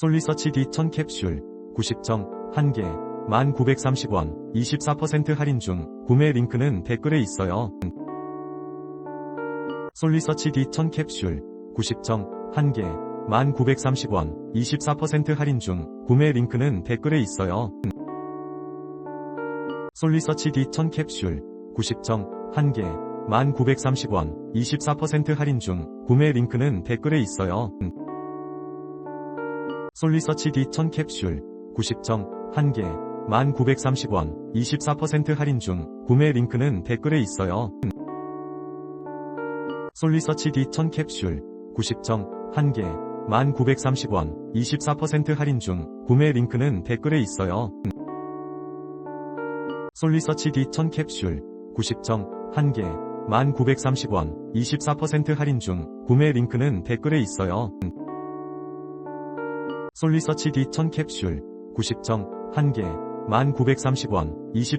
솔리서치 D1000 캡슐 90정 1개 1930원 24% 할인 중 구매 링크는 댓글에 있어요. 솔리서치 D1000 캡슐 90정 1개 1930원 24% 할인 중 구매 링크는 댓글에 있어요. 솔리서치 D1000 캡슐 90정 1개 1930원 24% 할인 중 구매 링크는 댓글에 있어요. 솔리서치 D1000 캡슐 90정 1개 1930원 24% 할인 중 구매 링크는 댓글에 있어요. 솔리서치 D1000 캡슐 90정 1개 1930원 24% 할인 중 구매 링크는 댓글에 있어요. 솔리서치 D1000 캡슐 90정 1개 1930원 24% 할인 중 구매 링크는 댓글에 있어요. 솔리서치 D1000 캡슐 90정 1개 1930원 24